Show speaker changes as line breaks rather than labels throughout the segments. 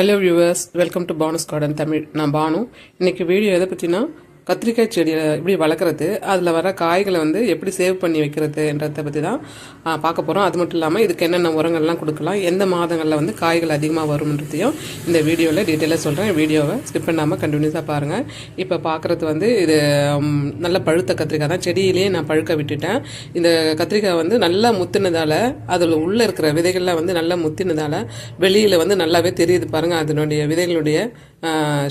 Hello viewers welcome to Banu's garden Tamil நான் பானு. இன்னைக்கு video எதை பற்றினா கத்திரிக்காய் செடியை எப்படி வளர்க்குறது அதில் வர காய்களை வந்து எப்படி சேவ் பண்ணி வைக்கிறதுன்றதை பற்றி தான் பார்க்க போகிறோம் அது மட்டும் இல்லாமல் இதுக்கு என்னென்ன உரங்கள்லாம் கொடுக்கலாம் எந்த மாதங்களில் வந்து காய்கள் அதிகமாக வரும்ன்றதையும் இந்த வீடியோவில் டீட்டெயிலாக சொல்கிறேன் வீடியோவை ஸ்கிப் பண்ணாமல் கண்டினியூஸாக பாருங்கள் இப்போ பார்க்குறது வந்து இது நல்ல பழுத்த கத்திரிக்காய் தான். செடியிலேயே நான் பழுக்க விட்டுட்டேன். இந்த கத்திரிக்காய் வந்து நல்லா முத்துனதால் அதில் உள்ளே இருக்கிற விதைகள்லாம் வந்து நல்லா முத்தினதால் வெளியில் வந்து நல்லாவே தெரியுது பாருங்கள் அதனுடைய விதைகளுடைய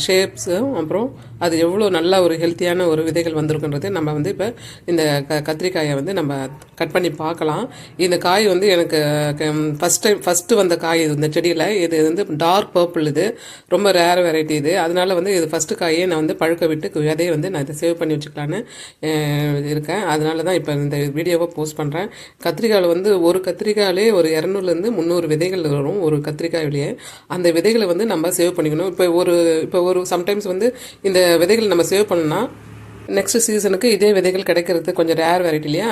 ஷேப்ஸும் அப்புறம் அது எவ்வளோ நல்ல ஒரு ஹெல்த்தியான ஒரு விதைகள் வந்திருக்குன்றது நம்ம வந்து இப்போ இந்த க கத்திரிக்காயை வந்து நம்ம கட் பண்ணி பார்க்கலாம். இந்த காய் வந்து எனக்கு ஃபஸ்ட் டைம் ஃபஸ்ட்டு வந்த காய் இது இந்த செடியில். இது வந்து டார்க் பர்பிள் இது. ரொம்ப ரேர் வெரைட்டி இது. அதனால வந்து இது ஃபஸ்ட்டு காயே நான் வந்து பழுக்க விட்டு விதையை வந்து நான் இதை சேவ் பண்ணி வச்சுக்கலான்னு இருக்கேன். அதனால தான் இப்போ இந்த வீடியோவை போஸ்ட் பண்ணுறேன் கத்திரிக்காயில் வந்து ஒரு கத்திரிக்காயிலே ஒரு இரநூறுலேருந்து முந்நூறு விதைகள் வரும் ஒரு கத்திரிக்காயிலேயே. அந்த விதைகளை வந்து நம்ம சேவ் பண்ணிக்கணும். இப்போ ஒரு இப்போ ஒரு சம்டைம்ஸ் வந்து இந்த விதைகள் நம்ம சேவ் பண்ணோம்னா நெக்ஸ்ட் சீசனுக்கு இதே விதைகள் கிடைக்கிறது கொஞ்சம் ரேர் வெரைட்டி இல்லையா?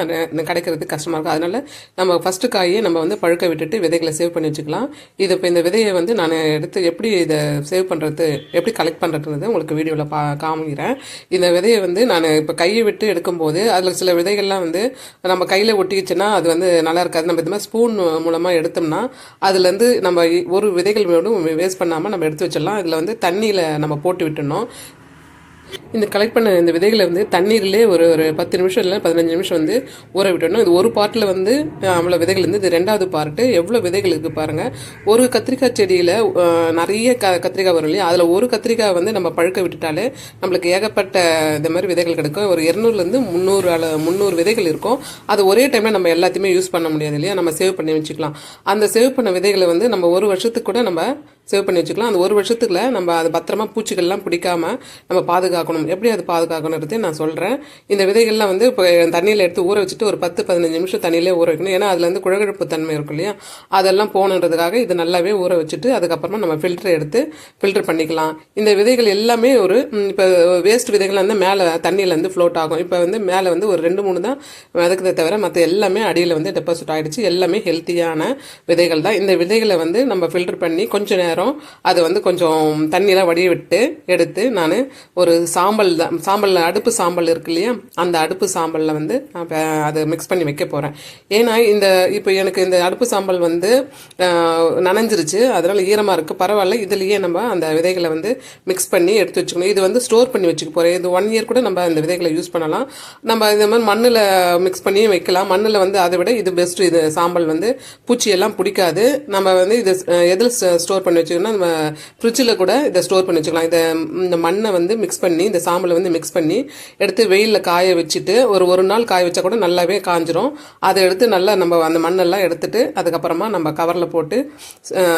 கிடைக்கிறது கஷ்டமாக இருக்கும். அதனால் நம்ம ஃபஸ்ட்டு காயே நம்ம வந்து பழுக்க விட்டுட்டு விதைகளை சேவ் பண்ணி வச்சுக்கலாம். இது இப்போ இந்த விதையை வந்து நான் எடுத்து எப்படி இதை சேவ் பண்ணுறது எப்படி கலெக்ட் பண்ணுறதுன்றது உங்களுக்கு வீடியோவில் பா காமிக்கிறேன். இந்த விதையை வந்து நான் இப்போ கையை விட்டு எடுக்கும்போது அதில் சில விதைகள்லாம் வந்து நம்ம கையில் ஒட்டிக்கிச்சுன்னா அது வந்து நல்லா இருக்காது. நம்ம இந்த மாதிரி ஸ்பூன் மூலமாக எடுத்தோம்னா அதுலேருந்து நம்ம ஒரு விதைகள் மட்டும் வேஸ்ட் பண்ணாமல் நம்ம எடுத்து வச்சிடலாம். இதில் வந்து தண்ணியில் நம்ம போட்டு விட்டுடணும். இந்த கலெக்ட் பண்ண இந்த விதைகளை வந்து தண்ணீர்லேயே ஒரு ஒரு பத்து நிமிஷம் இல்லை பதினஞ்சு நிமிஷம் வந்து ஊற விட்டணும் இது ஒரு பார்ட்டில் வந்து அவ்வளோ விதைகள் இருந்து இது ரெண்டாவது பார்ட்டு எவ்வளோ விதைகள் இருக்குது பாருங்கள் ஒரு கத்திரிக்காய் செடியில் நிறைய க கத்திரிக்காய் வரும் இல்லையா? அதில் ஒரு கத்திரிக்காய் வந்து நம்ம பழுக்க விட்டுட்டாலே நம்மளுக்கு ஏகப்பட்ட இந்த மாதிரி விதைகள் கிடைக்கும். ஒரு இரநூறுலேருந்து முந்நூறு அள முந்நூறு விதைகள் இருக்கும். அது ஒரே டைமில் நம்ம எல்லாத்தையுமே யூஸ் பண்ண முடியாது இல்லையா? நம்ம சேவ் பண்ணி வச்சுக்கலாம். அந்த சேவ் பண்ண விதைகளை வந்து நம்ம ஒரு வருஷத்துக்கு கூட நம்ம சேவ் பண்ணி வச்சுக்கலாம். அந்த ஒரு வருஷத்துக்குள்ள நம்ம அது பத்திரமா பூச்சிகள்லாம் பிடிக்காம நம்ம பாதுகாக்கணும். எப்படி அது பாதுகாக்கணுன்றதையும் நான் சொல்கிறேன் இந்த விதைகள்லாம் வந்து இப்போ தண்ணியில் எடுத்து ஊற வச்சுட்டு ஒரு பத்து பதினஞ்சு நிமிஷம் தண்ணியிலே ஊற வைக்கணும். ஏன்னா அதில் வந்து குழகழப்பு தன்மை இருக்கும் இல்லையா? அதெல்லாம் போகணுன்றதுக்காக இது நல்லாவே ஊற வச்சுட்டு அதுக்கப்புறமா நம்ம ஃபில்டர் எடுத்து ஃபில்டர் பண்ணிக்கலாம். இந்த விதைகள் எல்லாமே ஒரு இப்போ வேஸ்ட் விதைகள் வந்து மேலே தண்ணியில் வந்து ஃப்ளோட் ஆகும். இப்போ வந்து மேலே வந்து ஒரு ரெண்டு மூணு தான் மிதக்குதே தவிர மற்ற எல்லாமே அடியில் வந்து டெபாசிட் ஆகிடுச்சு எல்லாமே ஹெல்த்தியான விதைகள் தான். இந்த விதைகளை வந்து நம்ம ஃபில்டர் பண்ணி கொஞ்சம் நேரம் அதை வந்து கொஞ்சம் தண்ணியெலாம் வடிய விட்டு எடுத்து நான் ஒரு சாம்பல் தான் சாம்பலில் அடுப்பு சாம்பல் இருக்கு இல்லையா? அந்த அடுப்பு சாம்பலில் வந்து நான் அதை மிக்ஸ் பண்ணி வைக்க போகிறேன் ஏன்னா இந்த இப்போ எனக்கு இந்த அடுப்பு சாம்பல் வந்து நனைஞ்சிருச்சு. அதனால் ஈரமாக இருக்குது பரவாயில்ல. இதுலேயே நம்ம அந்த விதைகளை வந்து மிக்ஸ் பண்ணி எடுத்து வச்சுக்கணும். இது வந்து ஸ்டோர் பண்ணி வச்சுக்க போகிறேன் இது ஒன் இயர் கூட நம்ம அந்த விதைகளை யூஸ் பண்ணலாம். நம்ம இந்த மாதிரி மண்ணில் மிக்ஸ் பண்ணியும் வைக்கலாம். மண்ணில் வந்து அதை விட இது பெஸ்ட்டு இது சாம்பல் வந்து பூச்சியெல்லாம் பிடிக்காது. நம்ம வந்து இது எதில் ஸ்டோர் பண்ணி வச்சுக்கணும்னா நம்ம ஃப்ரிட்ஜில் கூட இதை ஸ்டோர் பண்ணி வச்சுக்கலாம். இதை இந்த மண்ணை வந்து மிக்ஸ் பண்ணி இந்த சாம்பலை வந்து மிக்ஸ் பண்ணி எடுத்து வெயிலில் காய வச்சுட்டு ஒரு ஒரு நாள் காய வச்சா கூட நல்லாவே காஞ்சிரும். அதை எடுத்து நல்லா நம்ம அந்த மண்ணெல்லாம் எடுத்துட்டு அதுக்கப்புறமா நம்ம கவரில் போட்டு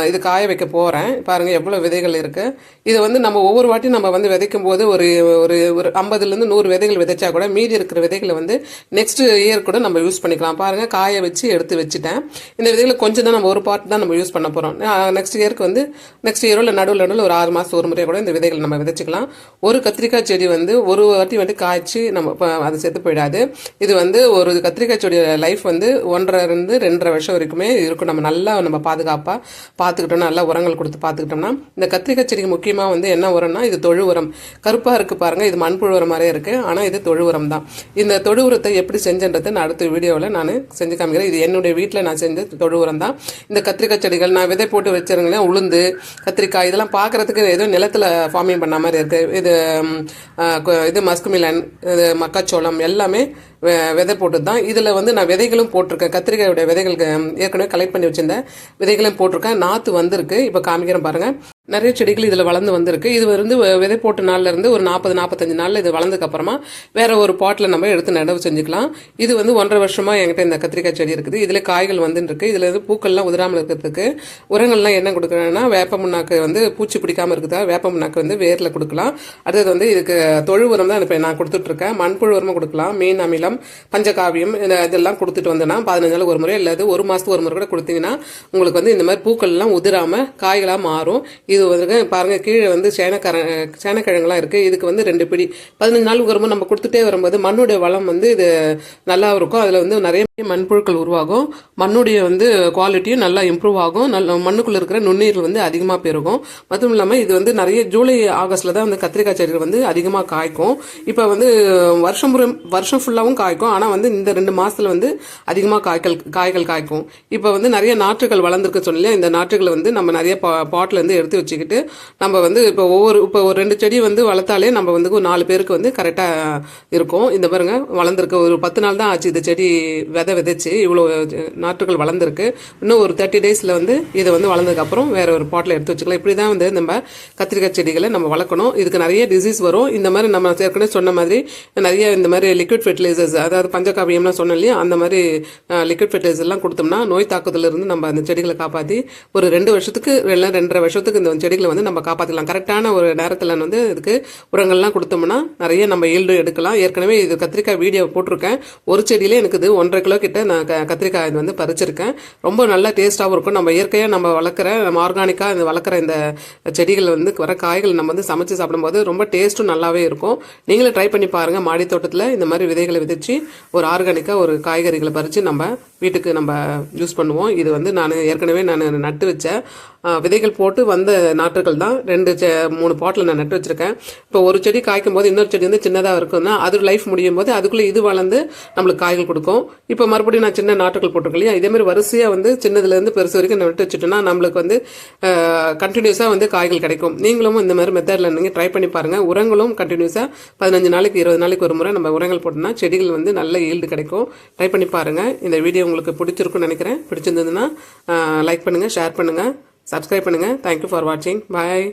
இது காய வைக்க போகிறேன் பாருங்கள் எவ்வளோ விதைகள் இருக்குது இதை வந்து நம்ம ஒவ்வொரு வாட்டி நம்ம வந்து விதைக்கும் போது ஒரு ஒரு ஒரு ஐம்பதுலேருந்து நூறு விதைகள் விதைச்சா கூட மீதி இருக்கிற விதைகளை வந்து நெக்ஸ்ட் இயர் கூட நம்ம யூஸ் பண்ணிக்கலாம். பாருங்கள் காய வச்சு எடுத்து வச்சுட்டேன். இந்த விதைகளை கொஞ்சம் தான் நம்ம ஒரு பார்ட் தான் நம்ம யூஸ் பண்ண போகிறோம் நெக்ஸ்ட் இயருக்கு வந்து நெக்ஸ்ட் இயரோ இல்லை நடுவில் நடுவில் ஒரு ஆறு மாதம் ஒரு முறை கூட இந்த விதைகள் நம்ம விதைச்சிக்கலாம். ஒரு கத்திரிக்காய் செடி வந்து ஒரு வாட்டி வந்து காய்ச்சி நம்ம அது செத்து போயிடாது. இது வந்து ஒரு கத்திரிக்காய் செடியோட லைஃப் வந்து ஒன்றரை இருந்து ரெண்டரை வருஷம் வரைக்குமே இருக்கும். நம்ம நல்லா நம்ம பாதுகாப்பாக பார்த்துக்கிட்டோம்னா நல்லா உரங்கள் கொடுத்து பார்த்துக்கிட்டோம்னா இந்த கத்திரிக்காய் செடிக்கு முக்கியமாக வந்து என்ன உரம்னா இது தொழு உரம். கருப்பாக இருக்குது பாருங்கள் இது மண்புழு உரம் மாதிரியே இருக்குது ஆனால் இது தொழு உரம் தான். இந்த தொழு உரத்தை எப்படி செஞ்சன்றதை நான் அடுத்த வீடியோவில் நான் செஞ்சு காமிக்கிறேன். இது என்னுடைய வீட்டில் நான் செஞ்ச தொழு உரம் தான். இந்த கத்திரிக்காய் செடிகள் நான் விதை போட்டு வச்சிருங்களேன் உளுந்து கத்திரிக்காய் இதெல்லாம் பார்க்கறதுக்கு ஏதோ நிலத்தில் ஃபார்மிங் பண்ண மாதிரி இருக்குது இது இது மஸ்குமிலன் இது மக்காச்சோளம் எல்லாமே வெ- விதை போட்டு தான் இதில் வந்து நான் விதைகளும் போட்டிருக்கேன். கத்திரிக்காயோட விதைகளுக்கு ஏற்கனவே கலெக்ட் பண்ணி வச்சுருந்தேன். விதைகளும் போட்டிருக்கேன். நாற்று வந்திருக்கு. இப்போ காமிக்கிறேன் பாருங்கள் நிறைய செடிகள் இதில் வளர்ந்து வந்திருக்கு. இது வந்து விதை போட்ட நாள்லேருந்து ஒரு நாற்பது நாற்பத்தஞ்சு நாளில் இது வளர்ந்ததுக்கப்புறமா வேறு ஒரு பாட்டில் நம்ம எடுத்து நடவு செஞ்சுக்கலாம். இது வந்து ஒன்றரை வருஷமாக என்கிட்ட இந்த கத்திரிக்காய் செடி இருக்குது. இதில் காய்கள் வந்துருக்கு இதில் வந்து பூக்கள்லாம் உதிராமல் இருக்கிறதுக்கு உரங்கள்லாம் என்ன கொடுக்குறேன்னா வேப்ப முன்னாக்கு வந்து பூச்சி பிடிக்காமல் இருக்குதா வேப்ப முன்னாக்கு வந்து வேரில் கொடுக்கலாம். அடுத்தது வந்து இதுக்கு தொழு உரம் தான் இப்போ நான் கொடுத்துட்ருக்கேன். மண்புழு உரமும் கொடுக்கலாம். மீன் அமிலம் பஞ்சகாவியம் இதெல்லாம் கொடுத்துட்டு வந்தேன்னா பதினஞ்சு நாள் ஒரு முறை இல்லாது ஒரு மாதத்துக்கு ஒரு முறை கூட கொடுத்தீங்கன்னா உங்களுக்கு வந்து இந்த மாதிரி பூக்கள்லாம் உதிராமல் காய்களாக மாறும். இது இது வந்து பாருங்கள் கீழே வந்து சேனக்கர சேனக்கிழங்குலாம் இருக்குது இதுக்கு வந்து ரெண்டு பிடி. பதினஞ்சு நாளுக்கு வரும்போது நம்ம கொடுத்துட்டே வரும்போது மண்ணுடைய வளம் வந்து இது நல்லா இருக்கும். அதில் வந்து நிறைய மண்புழுக்கள் உருவாகும். மண்ணுடைய வந்து குவாலிட்டியும் நல்லா இம்ப்ரூவ் ஆகும். நல்ல மண்ணுக்குள்ளே இருக்கிற நுண்ணீர் வந்து அதிகமாக பெருகும். மட்டும் இல்லாமல் இது வந்து நிறைய ஜூலை ஆகஸ்ட்டில் தான் வந்து கத்திரிக்காய் செடிகள் வந்து அதிகமாக காய்க்கும். இப்போ வந்து வருஷம் வருஷம் ஃபுல்லாகவும் காய்க்கும். ஆனால் வந்து இந்த ரெண்டு மாதத்தில் வந்து அதிகமாக காய்கள் காய்கள் காய்க்கும். இப்போ வந்து நிறைய நாற்றுகள் வளர்ந்துருக்கு சொல்லி இந்த நாற்றுகளை வந்து நம்ம நிறைய பா பாட்டில் இருந்து எடுத்து வச்சுக்கிட்டு நம்ம வந்து இப்போ ஒவ்வொரு இப்போ ஒரு ரெண்டு செடி வந்து வளர்த்தாலே நம்ம வந்து ஒரு நாலு பேருக்கு வந்து கரெக்டாக இருக்கும். இந்த பாருங்க வளர்ந்துருக்கு. ஒரு பத்து நாள் தான் ஆச்சு இந்த செடி விதை விதைச்சு இவ்வளோ நாற்றுகள் வளர்ந்துருக்கு. இன்னும் ஒரு தேர்ட்டி டேஸில் வந்து இதை வந்து வளர்ந்ததுக்கப்புறம் வேற ஒரு பாட்டில் எடுத்து வச்சுக்கலாம். இப்படி தான் வந்து நம்ம கத்திரிக்காய் செடிகளை நம்ம வளர்க்கணும். இதுக்கு நிறைய டிசீஸ் வரும். இந்த மாதிரி நம்ம ஏற்கனவே சொன்ன மாதிரி நிறைய இந்த மாதிரி லிக்விட் ஃபெர்டிலைசர்ஸ் அதாவது பஞ்சகாவியம்லாம் சொன்னோம் இல்லையா? அந்த மாதிரி லிக்விட் ஃபெர்டிலைசர்லாம் கொடுத்தோம்னா நோய் தாக்குதலிருந்து நம்ம அந்த செடிகளை காப்பாற்றி ஒரு ரெண்டு வருஷத்துக்கு இல்லை ரெண்டரை வருஷத்துக்கு இந்த செடிகளை வந்து நம்ம காப்பாற்றிக்கலாம் கரெக்டான ஒரு நேரத்தில் வந்து இதுக்கு உரங்கள்லாம் கொடுத்தோம்னா நிறைய நம்ம ஈல்டு எடுக்கலாம். ஏற்கனவே இது கத்திரிக்காய் வீடியோ போட்டிருக்கேன். ஒரு செடியிலே எனக்கு இது ஒன்றரை கிலோ கிட்ட நான் க- கத்திரிக்காய் இது வந்து பறிச்சிருக்கேன். ரொம்ப நல்லா டேஸ்ட்டாகவும் இருக்கும். நம்ம இயற்கையாக நம்ம வளர்க்குற நம்ம ஆர்கானிக்காக இந்த வளர்க்குற இந்த செடிகள் வந்து வர காய்கள் நம்ம வந்து சமைச்சு சாப்பிடும்போது ரொம்ப டேஸ்ட்டும் நல்லாவே இருக்கும். நீங்களும் ட்ரை பண்ணி பாருங்கள் மாடி தோட்டத்தில் இந்த மாதிரி விதைகளை விதைச்சு ஒரு ஆர்கானிக்காக ஒரு காய்கறிகளை பறித்து நம்ம வீட்டுக்கு நம்ம யூஸ் பண்ணுவோம். இது வந்து நான் ஏற்கனவே நான் நட்டு வச்சேன். விதைகள் போட்டு வந்த நாற்றுகள் தான். ரெண்டு செ- மூணு பாட்டில் நான் நட்டு வச்சுருக்கேன். இப்போ ஒரு செடி காய்க்கும் போது இன்னொரு செடி வந்து சின்னதாக இருக்கும்னா அது லைஃப் முடியும் போது அதுக்குள்ளே இது வளர்ந்து நம்மளுக்கு காய்கள் கொடுக்கும். இப்போ மறுபடியும் நான் சின்ன நாற்றுகள் போட்டிருக்கேன் இல்லையா? இதேமாதிரி வரிசையாக வந்து சின்னதுலேருந்து பெருசு வரைக்கும் நட்டு வச்சுட்டோம்னா நம்மளுக்கு வந்து கண்டினியூஸாக வந்து காய்கள் கிடைக்கும். நீங்களும் இந்த மாதிரி மெத்தடில் நீங்கள் ட்ரை பண்ணி பாருங்கள் உரங்களும் கண்டினியூஸாக பதினஞ்சு நாளைக்கு இருபது நாளைக்கு ஒரு முறை நம்ம உரங்கள் போட்டோம்னா செடிகள் வந்து நல்ல ஈல்டு கிடைக்கும். ட்ரை பண்ணி பாருங்கள் இந்த வீடியோ உங்களுக்கு பிடிச்சிருக்குன்னு நினைக்கிறேன். பிடிச்சிருந்ததுன்னா லைக் பண்ணுங்கள் ஷேர் பண்ணுங்கள் சப்ஸ்கிரைப் பண்ணுங்கள் தேங்க்யூ ஃபார் வாட்சிங் பாய்